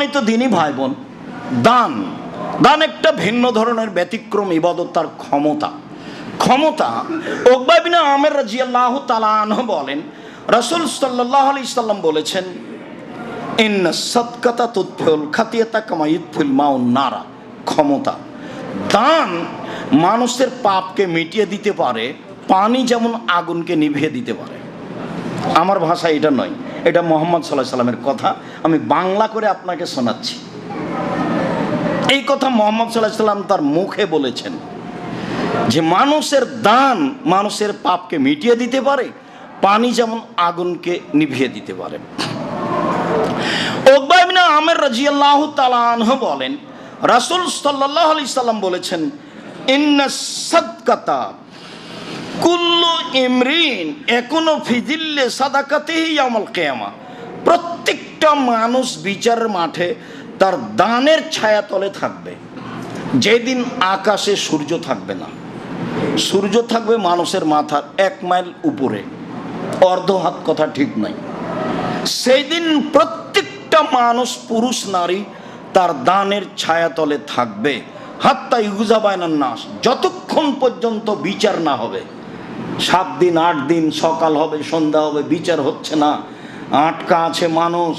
সম্মানিত দিনই ভাই বোন। দান। দান একটা ভিন্ন ধরনের ব্যতিক্রম ইবাদত, তার ক্ষমতা। ক্ষমতা ওকবাবিনা আমের রাজিয়াল্লাহ তালাহ বলেন, রাসুল সাল্লাহ আলি সাল্লাম বলেছেন ইন সৎকাতা তুৎফুল খাতিয়াতা কামাইৎফুল মাও নারা। ক্ষমতা। দান মানুষের পাপকে মিটিয়ে দিতে পারে, পানি যেমন আগুনকে নিভিয়ে দিতে পারে। আমার ভাষা এটা নয়। এটা মোহাম্মদ সাল্লাহ সাল্লামের কথা। আমি বাংলা করে আপনাকে শোনাচ্ছি। এই কথা মোহাম্মদ সাল্লাহ সাল্লাম তার মুখে বলেছেন যে মানুষের দান মানুষের পাপকে মিটিয়ে দিতে পারে, পানি যেমন আগুনকে নিভিয়ে দিতে পারে। আমের রাজিয়াল্লাহ তালাহ বলেন, রাসুল সাল্লাহ আলি সাল্লাম বলেছেন ইন্না কুল্লু ইমরিন, এখনও ফিজিল্লে সাদাকাতেই আমল কেয়ামা। প্রত্যেকটা মানুষ বিচার মাঠে তার দানের ছায়া তলে থাকবে। যেদিন আকাশে সূর্য থাকবে না। সূর্য থাকবে মানুষের মাথার এক মাইল উপরে। অর্ধ হাত কথা ঠিক নাই। সেই দিন প্রত্যেকটা মানুষ, পুরুষ, নারী তার দানের ছায়াতলে থাকবে। হাত্তা ইগুজা বায়নার যতক্ষণ পর্যন্ত বিচার না হবে। সাত দিন, আট দিন, সকাল হবে, সন্ধ্যা হবে, বিচার হচ্ছে না। আটকা আছে মানুষ।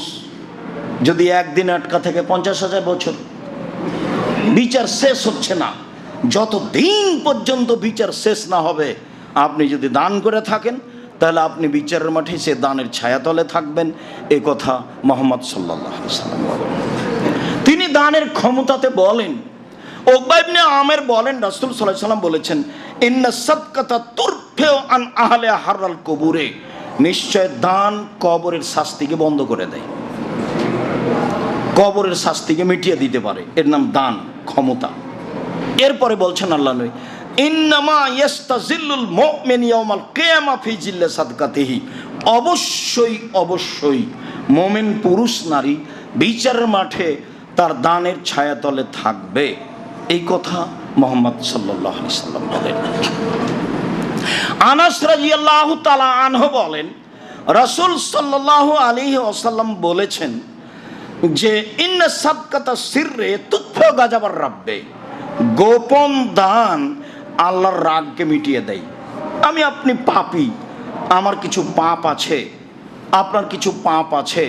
যদি একদিন আটকা থেকে পঞ্চাশ হাজার বছর, বিচার শেষ হচ্ছে না। যত দিন পর্যন্ত বিচার শেষ না হবে, আপনি যদি দান করে থাকেন, তাহলে আপনি বিচারের মাঠে সে দানের ছায়াতলে থাকবেন। এ কথা মোহাম্মদ সাল্লাহ সাল্লাম তিনি দানের ক্ষমতাতে বলেন। ওকবাইবনে আমের বলেন, রাসুল সাল্লাহ সাল্লাম বলেছেন ইন্না সৎকতা তুরফেও আন কবুরে। নিশ্চয় দান কবরের শাস্তিকে বন্ধ করে দেয়। কবরের শাস্তিকে মিটিয়ে দিতে পারে। এর নাম দান, ক্ষমতা। এরপরে বলছেন আল্লাহ নই ইন্নামা ইয়াস্তাজিল্লুল মুমিন ইয়াউমাল কিয়ামা ফি জিল্লি সাদকাতিহি। অবশ্যই অবশ্যই মোমেন পুরুষ, নারী বিচারের মাঠে তার দানের ছায়াতলে থাকবে। এই কথা মোহাম্মদ সাল্লাম বলেন। আনাস তাআলা আনহু বলেন, রাসূল সাল্লাল্লাহু আলাইহি ওয়াসাল্লাম বলেছেন যে সিররে গাজাবার রাব্বে, গোপন দান আল্লাহর রাগকে মিটিয়ে দেয়। আমি আপনি পাপি, আমার কিছু পাপ আছে, আপনার কিছু পাপ আছে,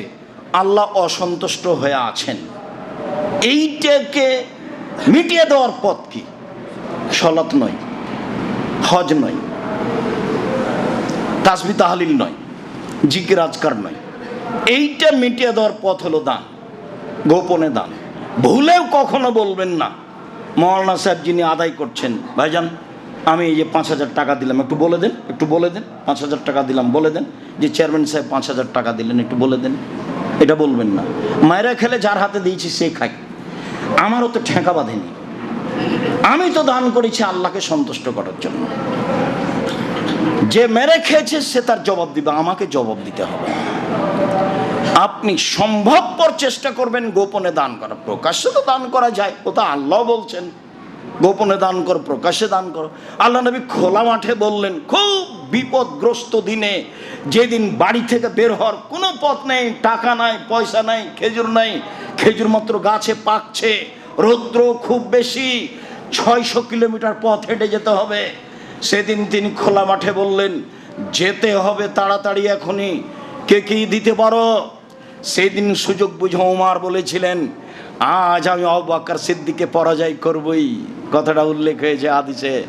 আল্লাহ অসন্তুষ্ট হয়ে আছেন। এইটাকে মিটিয়ে দেওয়ার পথ কি? সলাৎ নয়, হজ নয়, তাসবি তাহালিল নয়, জিকির আজকার নয়। এইটা মিটিয়ে দেওয়ার পথ হলো দান, গোপনে দান। ভুলেও কখনো বলবেন না, মৌলানা সাহেব যিনি আদায় করছেন, ভাইজান, আমি এই যে পাঁচ হাজার টাকা দিলাম, একটু বলে দেন, একটু বলে দেন, পাঁচ হাজার টাকা দিলাম, বলে দেন। যে চেয়ারম্যান সাহেব পাঁচ হাজার টাকা দিলেন, একটু বলে দেন। এটা বলবেন না। মায়েরা খেলে যার হাতে দিয়েছি, সে খায়। আমারও তো ঠেকা বাঁধেনি। আমি তো দান করেছি আল্লাহকে সন্তুষ্ট করার জন্য। যে মেরে খেয়েছে, সে তার জবাব দিবে, আমাকে জবাব দিতে হবে। আপনি সম্ভবপর চেষ্টা করবেন গোপনে দান করা প্রকাশ্যে তো দান করা যায়, ও তো আল্লাহ বলছেন। গোপনে দান করো, প্রকাশ্যে দান করো। আল্লাহ নবী খোলা মাঠে বললেন, খুব বিপদগ্রস্ত দিনে যেদিন বাড়ি থেকে বের হওয়ার কোনো পথ নেই, টাকা নাই, পয়সা নাই, খেজুর নাই, খেজুর মাত্র গাছে পাকছে। রৌদ্র খুব বেশি ছয়শো কিলোমিটার পথ হেঁটে যেতে হবে। সেদিন তিনি খোলা মাঠে বললেন, যেতে হবে তাড়াতাড়ি এখনই। কে কি দিতে পারো? সেদিন সুযোগ বুঝে ওমার বলেছিলেন, আজ আমি অবাক্কার সিদ্দিকে পরাজয় করবই। কথাটা উল্লেখ হয়েছে আদিসে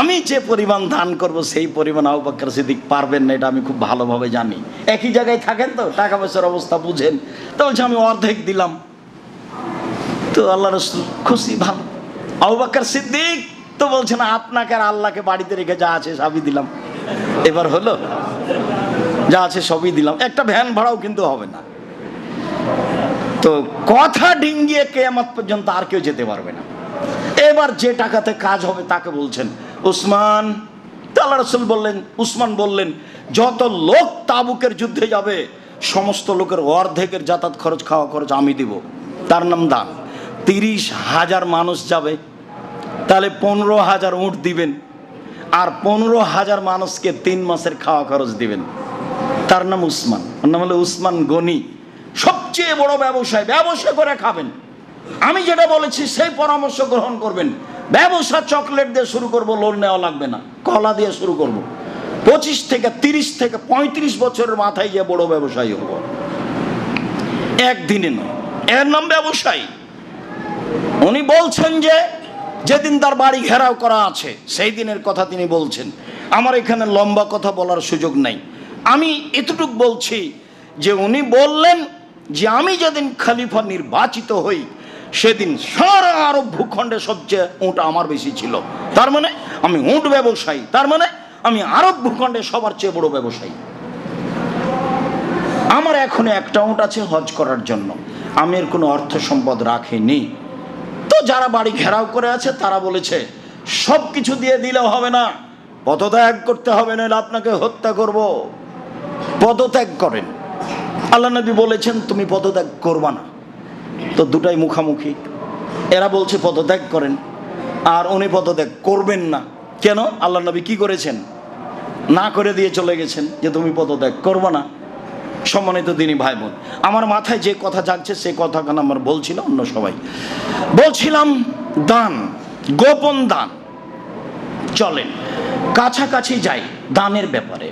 আমি যে পরিমাণ দান করব, সেই পরিমাণ আবাক্কার সিদ্দিক পারবেন না, এটা আমি খুব ভালোভাবে জানি। একই জায়গায় থাকেন তো, টাকা পয়সার অবস্থা বুঝেন। তো বলছে, আমি অর্ধেক দিলাম। তো আল্লাহ রসুল খুশি, ভালো। আবাক্কার সিদ্দিক তো বলছেন আপনাকে আর আল্লাহকে বাড়িতে রেখে যা আছে সবই দিলাম। এবার হলো, যা আছে সবই দিলাম। একটা ভ্যান ভাড়াও কিন্তু হবে না। তো কথা ডিঙ্গিয়ে কেয়ামত পর্যন্ত আর কেউ যেতে পারবে না। এবার যে টাকাতে কাজ হবে তাকে বলছেন, উসমান। আল্লাহ রসুল বললেন, উসমান বললেন, যত লোক তাবুকের যুদ্ধে যাবে, সমস্ত লোকের অর্ধেকের যাতায়াত খরচ, খাওয়া খরচ আমি দিব। তার নাম দান। তিরিশ হাজার মানুষ যাবে, তাহলে পনেরো হাজার উঁট দিবেন আর পনেরো হাজার মানুষকে তিন মাসের খাওয়া খরচ দিবেন। তার নাম উসমান। ওর নাম হলো উসমান গনি। সবচেয়ে বড় ব্যবসায়, ব্যবসা করে খাবেন। আমি যেটা বলেছি, সেই পরামর্শ গ্রহণ করবেন। ব্যবসা চকলেট দিয়ে শুরু করব, লোন নেওয়া লাগবে না। কলা দিয়ে শুরু করব। পঁচিশ থেকে তিরিশ থেকে পঁয়ত্রিশ বছরের মাথায় গিয়ে বড় ব্যবসায়ী হব। একদিনে নয়। এর নাম ব্যবসায়ী। উনি বলছেন যে, যেদিন তার বাড়ি ঘেরাও করা আছে, সেই দিনের কথা তিনি বলছেন। আমার এখানে লম্বা কথা বলার সুযোগ নাই। আমি এতটুক বলছি যে, উনি বললেন যে, আমি যেদিন খালিফা নির্বাচিত হই, সেদিন সারা আরব ভূখণ্ডে সবচেয়ে উঁট আমার বেশি ছিল। তার মানে আমি উঁট ব্যবসায়ী। তার মানে আমি আরব ভূখণ্ডে সবার চেয়ে বড় ব্যবসায়ী। আমার এখন একটা উঁট আছে হজ করার জন্য। আমি এর কোনো অর্থ সম্পদ রাখিনি। তো যারা বাড়ি ঘেরাও করে আছে, তারা বলেছে সব কিছু দিয়ে দিলেও হবে না। পদত্যাগ করতে হবে, নইলে আপনাকে হত্যা করব। পদত্যাগ করেন। আল্লাহ নবী বলেছেন, তুমি পদত্যাগ করবা না। তো দুটাই মুখামুখি। এরা বলছে, পদত্যাগ করেন। আর উনি পদত্যাগ করবেন না। কেন? আল্লাহ নবী কি করেছেন? না করে দিয়ে চলে গেছেন যে, তুমি পদত্যাগ করব না। সম্মানিত দিনী ভাই বোন আমার মাথায় যে কথা জাগছে সে কথা কেন আমার বলছিল অন্য সবাই? বলছিলাম, দান, গোপন দান। চলেন, কাছাকাছি যাই দানের ব্যাপারে।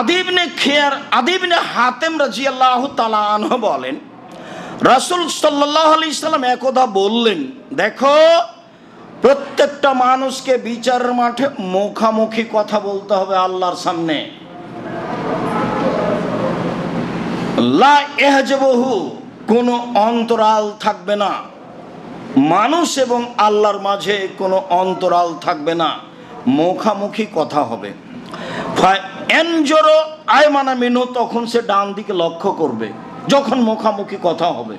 আদিবনে খেয়ার আদিবনে হাতেম রাজি আল্লাহ বলেন, রাসুল সাল্লাহ আলি সাল্লাম একদা বললেন, দেখো প্রত্যেকটা মানুষকে বিচারের মাঠে মুখামুখি কথা বলতে হবে আল্লাহর সামনে। লা এহজবহু কোনো অন্তরাল থাকবে না। মানুষ এবং আল্লাহর মাঝে কোনো অন্তরাল থাকবে না। মুখামুখি কথা হবে। আয়মানা মেনু তখন সে ডান দিকে লক্ষ্য করবে, যখন মুখামুখি কথা হবে।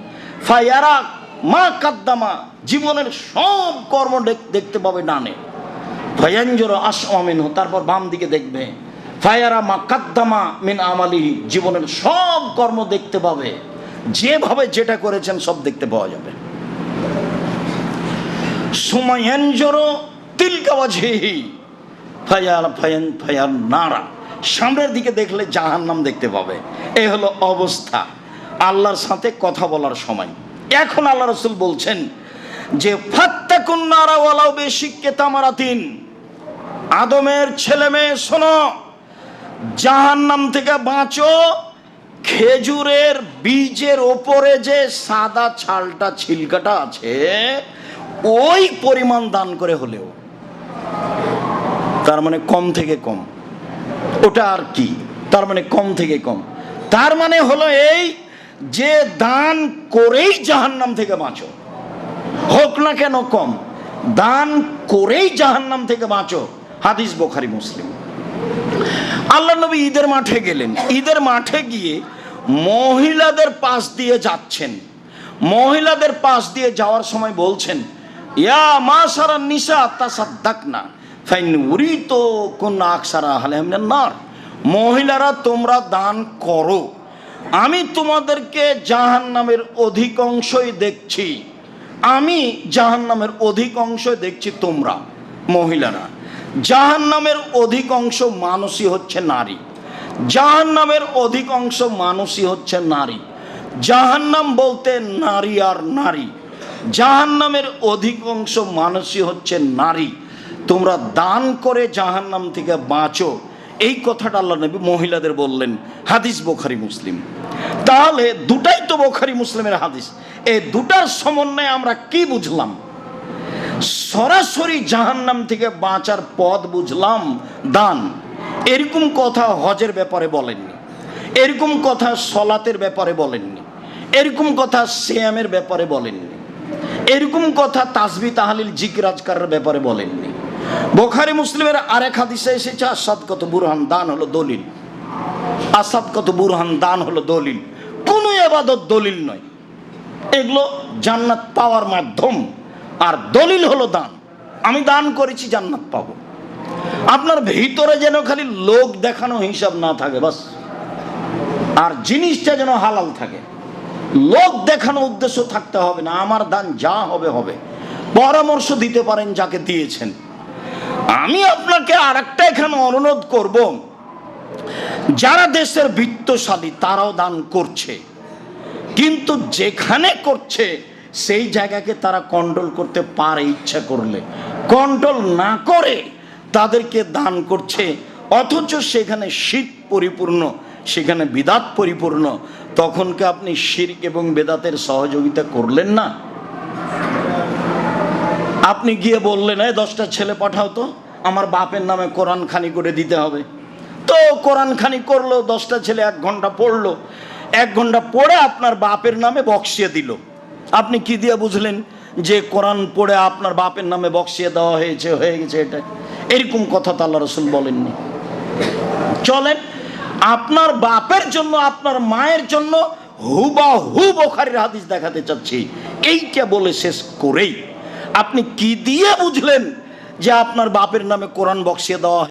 ফায়ারা মা কাদ্দামা জীবনের সব কর্ম দেখতে পাবে ডানে। ভয়াঞ্জর আসমিনহ তারপর বাম দিকে দেখবে। ফায়ারা মা কাদ্দামা মিন আমালিহি, জীবনের সব কর্ম দেখতে পাবে। যেভাবে যেটা করেছেন, সব দেখতে পাওয়া যাবে। সুমায়াঞ্জর তিলকাওয়াঝেহি ফায়াল, ফায়ান ফায়াল নারা। সামনের দিকে দেখলে জাহান্নাম দেখতে পাবে। এই হলো অবস্থা। আল্লাহর সাথে কথা বলার সময়। এখন আল্লাহ রসুল বলছেন যে আদমের ছেলে মেয়ে, শোনো, জাহান্নাম থেকে বাঁচো, খেজুরের বীজের ওপরে যে সাদা ছালটা, ছিলকাটা আছে, ওই পরিমাণ দান করে হলেও। তার মানে কম থেকে কম। ওটা আর কি? তার মানে কম থেকে কম। তার মানে হলো এই যে দান করেই জাহান্নাম থেকে বাঁচো। হোক না কেন কম, দান করেই জাহান্নাম থেকে বাঁচো, হাদিস বোখারি, মুসলিম। আল্লাহ নবী ঈদের মাঠে গেলেন। ঈদের মাঠে গিয়ে মহিলাদের পাশ দিয়ে যাচ্ছেন। মহিলাদের পাশ দিয়ে যাওয়ার সময় বলছেন, ইয়া মা সারা নিশা তা সাদ্দাক না ফাইন উরি তো কোন আকসারা হালে নার। মহিলারা, তোমরা দান করো। আমি তোমাদেরকে জাহান নামের অধিকাংশই দেখছি। আমি জাহান নামের অধিকাংশই দেখছি তোমরা, মহিলারা। জাহান নামের অধিকাংশ মানুষই হচ্ছে নারী। জাহান নামের অধিকাংশ মানুষই হচ্ছে নারী। জাহান্নাম বলতে নারী আর নারী। জাহান্নামের অধিকাংশ মানুষই হচ্ছে নারী। তোমরা দান করে জাহান্নাম থেকে বাঁচো। এই কথাটা আল্লাহ নবী মহিলাদের বললেন, হাদিস বোখারি মুসলিম। তাহলে দুটাই তো বোখারি মুসলিমের হাদিস। এই দুটার সমন্বয়ে আমরা কি বুঝলাম? সরাসরি জাহান্নাম থেকে বাঁচার পথ বুঝলাম, দান। এরকম কথা হজের ব্যাপারে বলেননি। এরকম কথা সলাতের ব্যাপারে বলেননি। এরকম কথা সিয়ামের ব্যাপারে বলেননি। এরকম কথা তাসবি তাহালিল জিকরাজকারের ব্যাপারে বলেননি। বোখারি মুসলিমের আরেক হাদিসে এসেছে, আসাদ কত বুরহান দান হলো দলিল। আসাদ কত বুরহান দান হলো দলিল। কোনো এবাদত দলিল নয়। এগুলো জান্নাত পাওয়ার মাধ্যম। আর দলিল হলো দান। আমি দান করেছি, জান্নাত পাব। আপনার ভিতরে যেন খালি লোক দেখানো হিসাব না থাকে, বাস। আর জিনিসটা যেন হালাল থাকে। লোক দেখানো উদ্দেশ্য থাকতে হবে না। আমার দান যা হবে হবে। পরামর্শ দিতে পারেন যাকে দিয়েছেন। আমি আপনাকে আর একটা এখানে অনুরোধ করব। যারা দেশের বৃত্তশালী, তারাও দান করছে। কিন্তু যেখানে করছে, সেই জায়গাকে তারা কন্ট্রোল করতে পারে ইচ্ছা করলে। কন্ট্রোল না করে তাদেরকে দান করছে। অথচ সেখানে শীত পরিপূর্ণ, সেখানে বিদাত পরিপূর্ণ। তখন কি আপনি শির এবং বেদাতের সহযোগিতা করলেন না? আপনি গিয়ে বললেন, এই দশটা ছেলে পাঠাও তো, আমার বাপের নামে কোরআন খানি করে দিতে হবে। তো কোরআন খানি করল, দশটা ছেলে এক ঘণ্টা পড়ল। এক ঘণ্টা পড়ে আপনার বাপের নামে বক্সিয়ে দিল। আপনি কি দিয়ে বুঝলেন যে কোরআন পড়ে আপনার বাপের নামে বক্সিয়ে দেওয়া হয়েছে, হয়ে গেছে এটা? এরকম কথা তো আল্লাহ রসুল বলেননি। চলেন, আপনার বাপের জন্য, আপনার মায়ের জন্য হুবা হু বোখারির হাদিস দেখাতে চাচ্ছি। এইটা বলে শেষ করেই আপনি কি দিয়ে বুঝলেন যে আপনার বাপের নামে কোরআন বক্সিয়ে দেওয়া